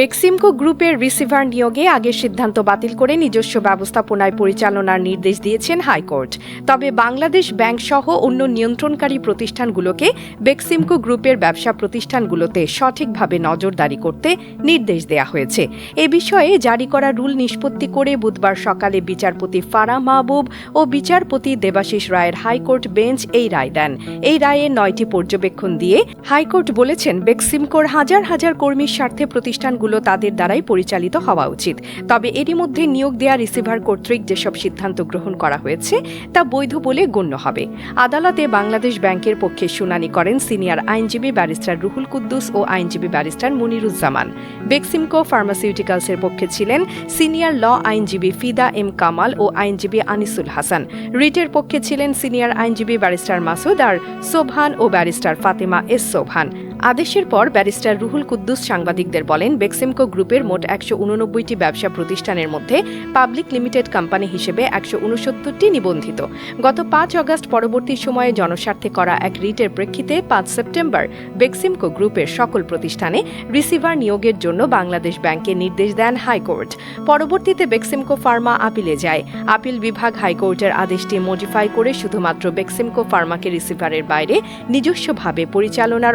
বেক্সিমকো গ্রুপের রিসিভার নিয়োগে আগের সিদ্ধান্ত বাতিল করে নিজস্ব ব্যবস্থাপনায় পরিচালনার নির্দেশ দিয়েছেন হাইকোর্ট। তবে বাংলাদেশ ব্যাংক সহ অন্য নিয়ন্ত্রণকারী প্রতিষ্ঠানগুলোকে বেক্সিমকো গ্রুপের ব্যবসা প্রতিষ্ঠানগুলোতে সঠিকভাবে নজরদারি করতে নির্দেশ দেওয়া হয়েছে। এ বিষয়ে জারি করা রুল নিষ্পত্তি করে বুধবার সকালে বিচারপতি ফারা মাহবুব ও বিচারপতি দেবাশিস রায়ের হাইকোর্ট বেঞ্চ এই রায় দেন। এই রায়ে নয়টি পর্যবেক্ষণ দিয়ে হাইকোর্ট বলেছেন, বেক্সিমকোর হাজার হাজার কর্মীর স্বার্থে প্রতিষ্ঠানগুলো তাদের দ্বারাই পরিচালিত হওয়া উচিত। তবে এরই মধ্যে নিয়োগ দেয়া রিসিভার কর্তৃক যেসব সিদ্ধান্ত গ্রহণ করা হয়েছে, তা বৈধ বলে গণ্য হবে। আদালতে বাংলাদেশ ব্যাংকের পক্ষে শুনানি করেন সিনিয়র আইনজীবী ব্যারিস্টার রুহুল কুদ্দুস ও আইনজীবী ব্যারিস্টার মুনিরুজ্জামান। বেক্সিমকো ফার্মাসিউটিক্যালসের পক্ষে ছিলেন সিনিয়র ল আইনজীবী ফিদা এম কামাল ও আইনজীবী আনিসুল হাসান। রিটের পক্ষে ছিলেন সিনিয়র আইনজীবী ব্যারিস্টার মাসুদ আর সোবহান ও ব্যারিস্টার ফাতেমা এস সোবহান। আদেশের পর ব্যারিস্টার রুহুল কুদ্দুস সাংবাদিকদের বলেন, বেক্সিমকো গ্রুপের মোট একশো উননব্বইটি ব্যবসা প্রতিষ্ঠানের মধ্যে পাবলিক লিমিটেড কোম্পানি হিসেবে একশো উনসত্তরটি নিবন্ধিত। গত পাঁচ অগস্ট পরবর্তী সময়ে জনস্বার্থে করা এক রিটের প্রেক্ষিতে পাঁচ সেপ্টেম্বর বেক্সিমকো গ্রুপের সকল প্রতিষ্ঠানে রিসিভার নিয়োগের জন্য বাংলাদেশ ব্যাংকে নির্দেশ দেন হাইকোর্ট। পরবর্তীতে বেক্সিমকো ফার্মা আপিলে যায়। আপিল বিভাগ হাইকোর্টের আদেশটি মডিফাই করে শুধুমাত্র বেক্সিমকো ফার্মাকে রিসিভারের বাইরে নিজস্বভাবে পরিচালনার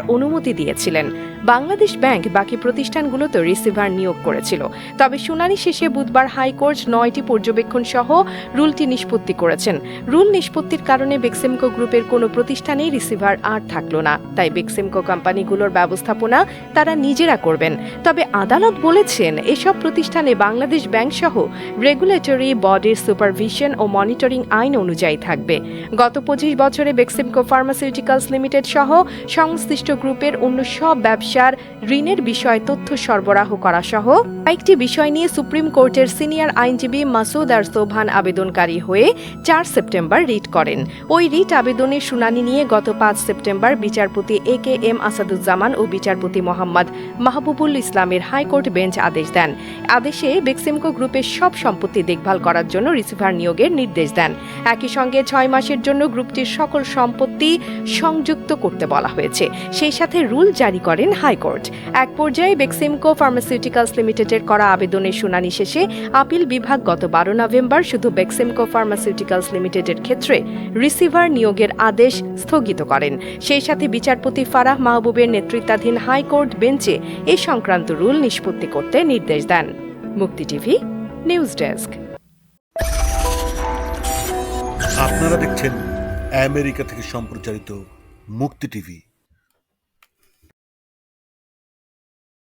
অনুমতি দিয়েছিলেন। বাংলাদেশ ব্যাংক বাকি প্রতিষ্ঠানগুলোতে রিসিভার নিয়োগ করেছিল। তবে শুনানি শেষে বুধবার হাইকোর্ট নয়টি পর্যবেক্ষণ সহ রুলটি নিষ্পত্তি করেছেন। রুল নিষ্পত্তির কারণে বেক্সিমকো গ্রুপের কোনো প্রতিষ্ঠানেই রিসিভার আর থাকল না। তাই বেক্সিমকো কোম্পানিগুলোর ব্যবস্থাপনা তারা নিজেরা করবেন। তবে আদালত বলেছেন, এসব প্রতিষ্ঠানে বাংলাদেশ ব্যাংক সহ রেগুলেটরি বডির সুপারভিশন ও মনিটরিং আইন অনুযায়ী থাকবে। গত পঁচিশ বছরে বেক্সিমকো ফার্মাসিউটিক্যালস লিমিটেড সহ সংশ্লিষ্ট গ্রুপের অন্য সব ব্যবসার ঋণের বিষয়ে তথ্য সরবরাহ করা সহ কয়েকটি বিষয় নিয়ে সুপ্রিম কোর্টের সিনিয়র আইনজীবী মাসুদ আর সোভান আবেদনকারী হয়ে চার সেপ্টেম্বর রিট করেন। ওই রিট আবেদনের শুনানি নিয়ে গত পাঁচ সেপ্টেম্বর বিচারপতি এ কে এম আসাদুজ্জামান ও বিচারপতি মোহাম্মদ মাহবুবুল ইসলামের হাইকোর্ট বেঞ্চ আদেশ দেন। আদেশে বেক্সিমকো গ্রুপের সব সম্পত্তি দেখভাল করার জন্য রিসিভার নিয়োগের নির্দেশ দেন। একই সঙ্গে ছয় মাসের জন্য গ্রুপটির সকল সম্পত্তি সংযুক্ত করতে বলা হয়েছে। সেই সাথে রুল জারি করেন হাইকোর্ট। এক পর্যায়ে বেক্সিমকো ফার্মাসিউটিক্যালস লিমিটেডের করা আবেদনের শুনানি শেষে আপিল বিভাগ গত বারো নভেম্বর শুধু বেক্সিমকো ফার্মাসিউটিক্যালস লিমিটেডের ক্ষেত্রে রিসিভার নিয়োগের আদেশ স্থগিত করেন। সেই সাথে বিচারপতি ফারাহ মাহবুবের নেতৃত্বাধীন হাইকোর্ট বেঞ্চে এ সংক্রান্ত রুল নিষ্পত্তি করতে নির্দেশ দেন। মুক্তি টিভি, নিউজ ডেস্ক। আপনারা দেখছেন আমেরিকা থেকে সম্প্রচারিত মুক্তি টিভি।